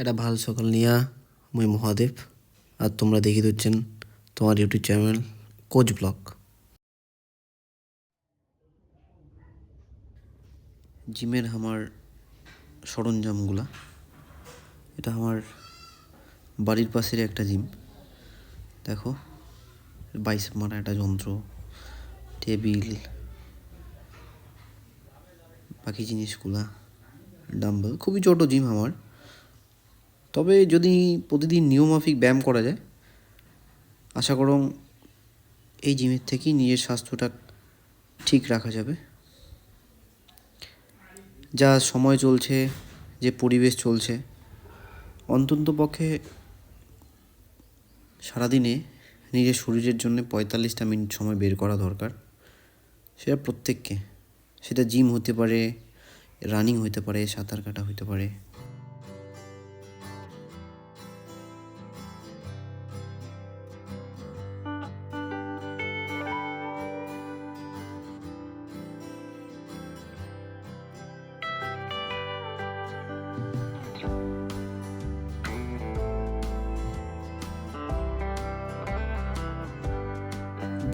এটা ভালো সকাল নিয়া, মুই মহাদেব। আর তোমরা দেখি দিচ্ছেন তোমার ইউটিউব চ্যানেল কোচ ব্লগ। জিমের আমার সরঞ্জামগুলা, এটা আমার বাড়ির পাশের একটা জিম। দেখো বাইসেপ মারা একটা যন্ত্র, টেবিল, বাকি জিনিসগুলা, ডাম্বেল, খুবই ছোটো জিম আমার। তবে যদি প্রতিদিন নিয়মমাফিক ব্যায়াম করা যায়, আশা করং এই জিমের থেকেই নিজের স্বাস্থ্যটা ঠিক রাখা যাবে। যা সময় চলছে, যে পরিবেশ চলছে, অন্তত পক্ষে সারাদিনে নিজের শরীরের জন্য পঁয়তাল্লিশটা মিনিট সময় বের করা দরকার। সেটা প্রত্যেককে। সেটা জিম হতে পারে, রানিং হতে পারে, সাঁতার কাটা হতে পারে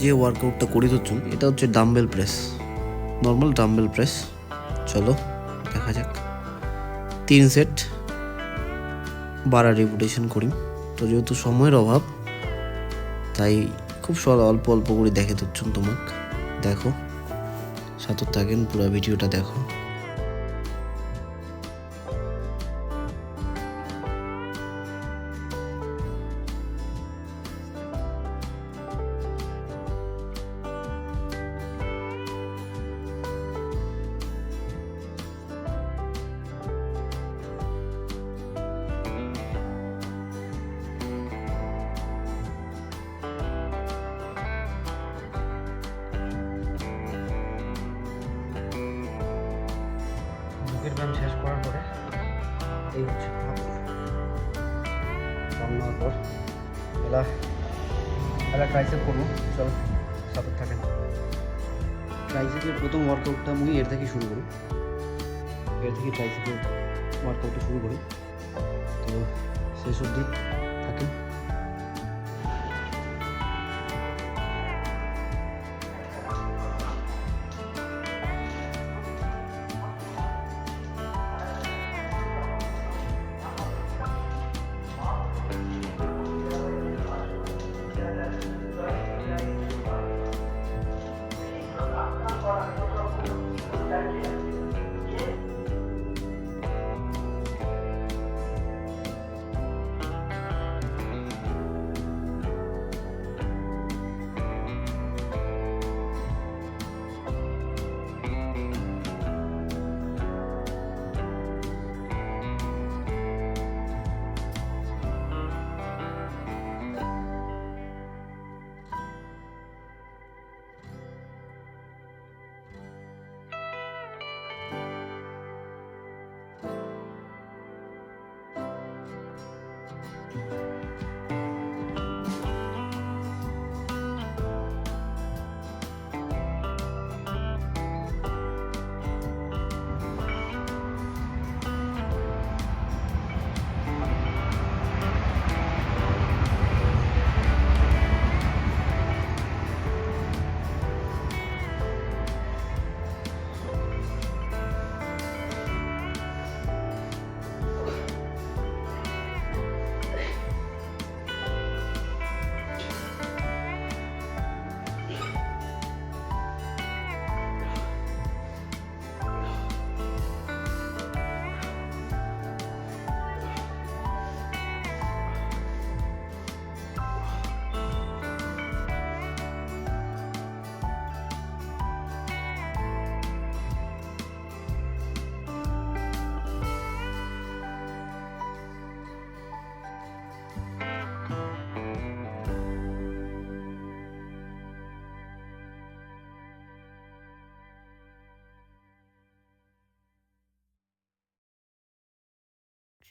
যে ওয়ার্কআউটটা করে দিচ্ছুন এটা হচ্ছে dumbbell press. Normal dumbbell press. চলো, দেখা যাক। তিন সেট বারা রেপুটেশন করি। তো যেহেতু সময়ের অভাব, তাই খুব সর অল্প অল্প করে দেখে দিচ্ছুন তোমাক। দেখো সাথে থাকেন পুরো ভিডিওটা দেখো। ব্যায়াম শেষ করার পরে এই হচ্ছে ভাব। নেওয়ার পর এলা এলা ট্রাইসেপ করব চল সাথে থাকেন। ট্রাইসেপের প্রথম ওয়ার্কআউটটা মুই এর থেকে শুরু করি। এর থেকে ট্রাইসেপের ওয়ার্কআউটটা শুরু করি। তো শেষ অবধি থাকেন।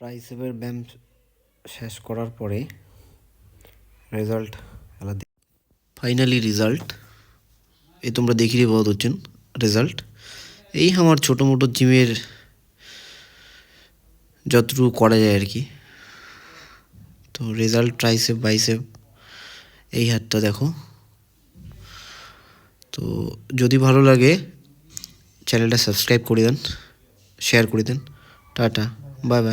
ট্রাইসেপের ব্যায়াম শেষ করার পরে রেজাল্ট ফাইনালি রেজাল্ট। এই তোমরা দেখিয়ে বহুত হচ্ছেন রেজাল্ট। এই আমার ছোটো মোটো জিমের যতটুকু করা যায় আর কি। তো রেজাল্ট ট্রাইসেপ, বাইসেপ, এই হাতটা দেখো। তো যদি ভালো লাগে চ্যানেলটা সাবস্ক্রাইব করে দেন, শেয়ার করে দেন। Tata, bye bye.